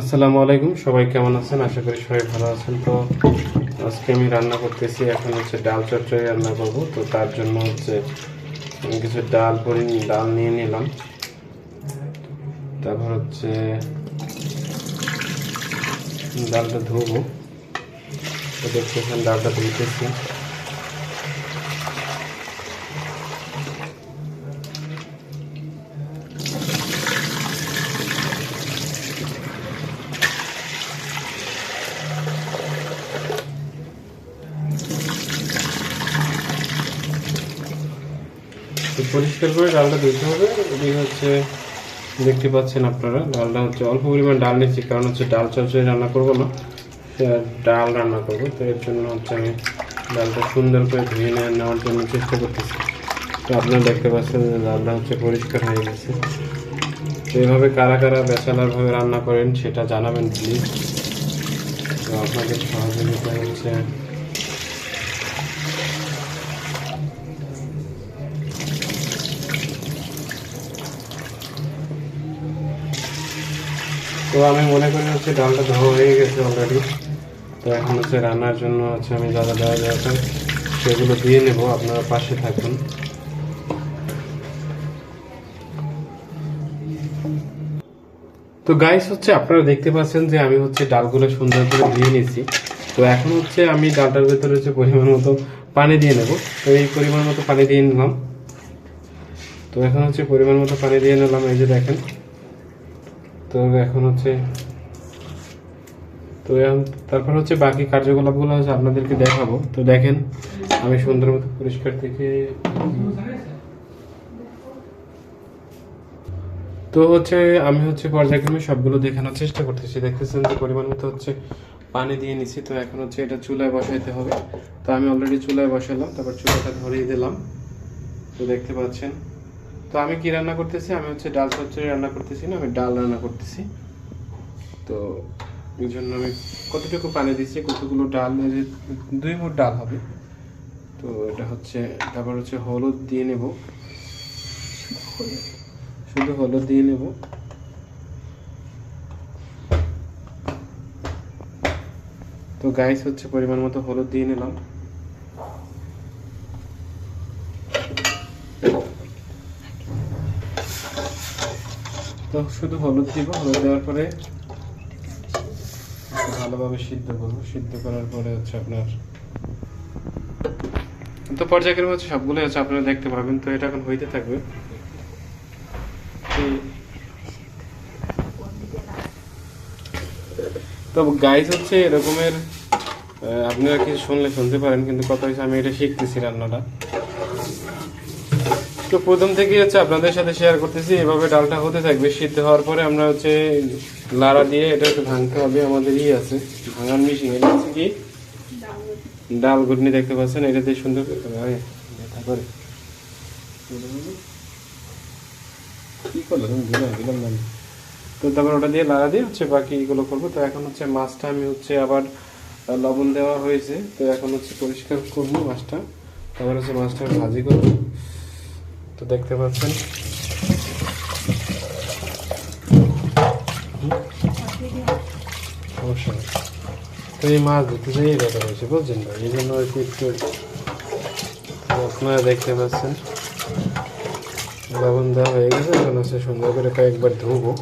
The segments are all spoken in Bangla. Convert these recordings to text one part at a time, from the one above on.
আসসালামু আলাইকুম, সবাই কেমন আছেন? আশা করি সবাই ভালো আছেন। তো আজকে আমি রান্না করতেছি এখন হচ্ছে ডাল চচ্চড়ি রান্না করব। তো তার জন্য হচ্ছে কিছু ডাল পরি ডাল নিয়ে নিলাম। তারপর হচ্ছে ডালটা ধুবো। তো দেখতেছেন ডালটা ধুইতেছি। পরিষ্কার করে ডালটা ধুতে হবে। এটি হচ্ছে দেখতে পাচ্ছেন আপনারা, ডালটা হচ্ছে অল্প পরিমাণ ডাল নিচ্ছি, কারণ হচ্ছে ডাল চচ্চড়ি রান্না করব না। ডাল রান্না করব, তো এর জন্য হচ্ছে আমি ডালটা সুন্দর করে ধুয়ে নেওয়ার জন্য চেষ্টা করতেছি। তো আপনারা দেখতে পাচ্ছেন যে ডালটা হচ্ছে পরিষ্কার হয়ে গেছে। তো এভাবে কারা কারা ব্যাচেলারভাবে রান্না করেন সেটা জানাবেন প্লিজ তো আপনাদের সহযোগিতা হচ্ছে তো আমি মনে করি হচ্ছে ডালটা ধোয়া হয়ে গেছে অলরেডি তো এখন হচ্ছে রান্নার জন্য হচ্ছে আমি যা যা দেওয়া দরকার সেগুলো দিয়ে নেব, আপনারা পাশে থাকুন। তো গাইস হচ্ছে আপনারা দেখতে পাচ্ছেন যে আমি হচ্ছে ডালগুলো সুন্দর করে ধুয়ে নিয়েছি। তো এখন হচ্ছে আমি ডালটার ভেতরে হচ্ছে পরিমাণ মতো পানি দিয়ে নেব। তো এই পরিমাণ মতো পানি দিয়ে নিলাম। তো এখন হচ্ছে পরিমাণ মতো পানি দিয়ে নিলাম, এই যে দেখেন। তো এখন হচ্ছে, তো এখন তারপর হচ্ছে বাকি কার্যকলাপগুলো হচ্ছে আপনাদেরকে দেখাবো। তো দেখেন, আমি সুন্দর মতো পরিষ্কার থেকে তো হচ্ছে আমি হচ্ছে পর্যায়ক্রমে সবগুলো দেখানোর চেষ্টা করতেছি। দেখতেছেন যে পরিমাণ মতো হচ্ছে পানি দিয়ে নিছি, তো এখন হচ্ছে এটা চুলায় বসাইতে হবে। তো আমি অলরেডি চুলায় বসালাম, তারপর চুলাটা ধরিয়ে দিলাম। তো দেখতে পাচ্ছেন তো আমি কি রান্না করতেছি? আমি হচ্ছে ডাল চচ্চড়ি রান্না করতেছি না, আমি ডাল রান্না করতেছি। তো এই জন্য আমি কতটুকু পানি দিচ্ছি কতগুলো ডাল? দুই মুঠ ডাল হবে। তো এটা হচ্ছে, তারপর হচ্ছে হলুদ দিয়ে নেব। শুধু হলুদ দিয়ে নেব। তো গাইস হচ্ছে পরিমাণ মতো হলুদ দিয়ে নিলাম। তো শুধু হলুদ দিব, হলুদ দেওয়ার পরে ভালোভাবে সিদ্ধ করব। সিদ্ধ করার পরে হচ্ছে আপনার তো পর্যায়ক্রমে হচ্ছে সবগুলো হচ্ছে আপনারা দেখতে পাবেন তো এটা এখন হইতে থাকবে। তো- গাইস হচ্ছে এরকমের আপনারা কিছু শুনলে শুনতে পারেন, কিন্তু কথা হয়েছে আমি এটা শিখতেছি রান্নাটা। তো প্রথম থেকে হচ্ছে আপনাদের সাথে শেয়ার করতেছি এভাবে ডালটা হতে থাকবে। সিদ্ধ হওয়ার পরে আমরা হচ্ছে লাড়া দিয়ে এটা একটু ভাঙতে হবে আমাদের ই আছে ভাঙার মিশিং এটা হচ্ছে কি? ডাল ঘুটনি দেখতে পাচ্ছেন এটা দিয়ে সুন্দর করে করে কি করল? তুমি দিলাম দিলাম না তো তারপর ওটা দিয়ে লাড়া দিয়ে হচ্ছে বাকি এগুলো করব। তো এখন হচ্ছে মাছটা আমি হচ্ছে আবার লবণ দেওয়া হয়েছে। তো এখন হচ্ছে পরিষ্কার করব মাছটা। তারপর হচ্ছে মাছটা ভাজি করব। তো দেখতে পাচ্ছেন। নেই। তো এই মাছ ধরতে যেয়ে ব্যাপার হয়েছে, বুঝছেন না এই জন্য আর একটু আপনারা দেখতে পাচ্ছেন। লবণ দেওয়া হয়ে গেছে, এখন হচ্ছে সুন্দর করে কয়েকবার ধুবো।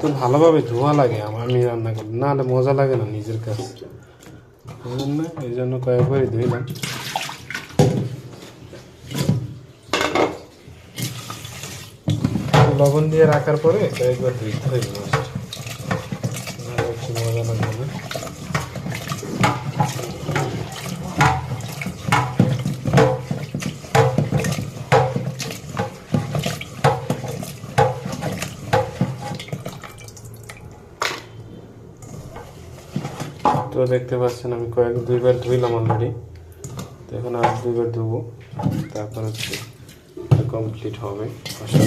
তো ভালোভাবে ধোয়া লাগে, আমার আমি রান্না করি না মজা লাগে না নিজের কাছে বুঝলেন না? এই জন্য কয়েকবারই ধুইলাম। লবণ দিয়ে রাখার পরে কয়েকবার ধুইতে মজা না তো দেখতে পাচ্ছেন, আমি কয়েক দুইবার ধুইলাম অলরেডি তো এখন আর দুইবার ধুবো, তারপর হচ্ছে কমপ্লিট হবে। আশা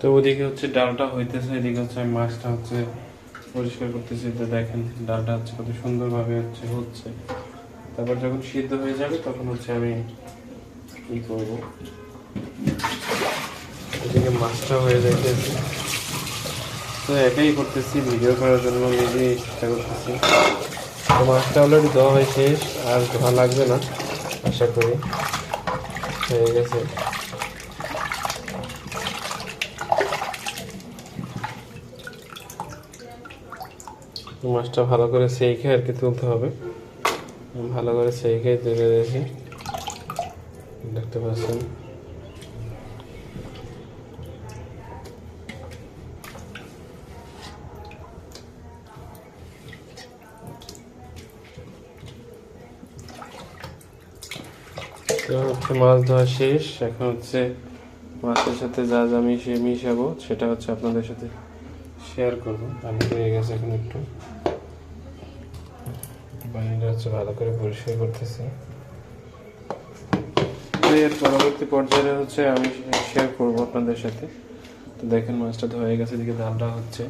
তো ওদিকে হচ্ছে ডালটা হইতেছে, এদিকে হচ্ছে আমি মাছটা হচ্ছে পরিষ্কার করতেছি তো দেখেন ডালটা হচ্ছে কত সুন্দরভাবে হচ্ছে হচ্ছে। তারপর যখন সিদ্ধ হয়ে যাবে তখন হচ্ছে আমি কি করব? এদিকে মাছটা হয়ে যাইতেছে। তো একাই করতেছি, ভিডিও করার জন্য নিজেই চেষ্টা করতেছি। তো মাছটা অলরেডি দেওয়া হয় শেষ, আর ধোয়া লাগবে না, আশা করি। হয়ে গেছে। মাছটা ভালো করে সেইখে আর কি তুলতে হবে। ভালো করে সেইখে তুলে দেখি। দেখতে পাচ্ছেন। হচ্ছে মাছ ধোয়া শেষ। এখন হচ্ছে মাছের সাথে যা যা মিশিয়ে মিশাবো, সেটা হচ্ছে আপনাদের সাথে শেয়ার করব। আমি হয়ে গেছে এখন একটু। পানিটা হচ্ছে ভালো করে পরিষ্কার করতেছি। এর পরবর্তী পর্যায়ে হচ্ছে আমি শেয়ার করব আপনাদের সাথে। তো দেখেন মাছটা ধোয়া গেছে, এদিকে ডালটা হচ্ছে।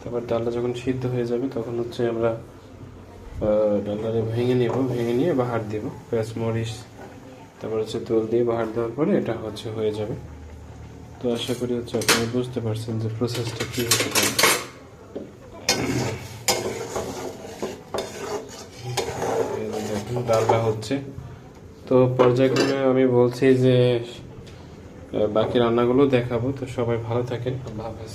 তারপর ডালটা যখন সিদ্ধ হয়ে যাবে, তখন হচ্ছে আমরা ডালটাকে ভেঙে নিব, ভেঙে নিয়ে বাহার দিব। পেঁয়াজ, মরিচ, তারপর হচ্ছে তেল দিয়ে বাহার দেওয়ার পরে এটা হচ্ছে হয়ে যাবে। তো আশা করি হচ্ছে আপনারা বুঝতে পারছেন যে প্রসেসটা কী হতে পারে। ডালটা হচ্ছে। তো পর্যায়ক্রমে আমি বলছি যে বাকি রান্নাগুলো দেখাবো। তো সবাই ভালো থাকেন। আল্লাহ হাফেজ।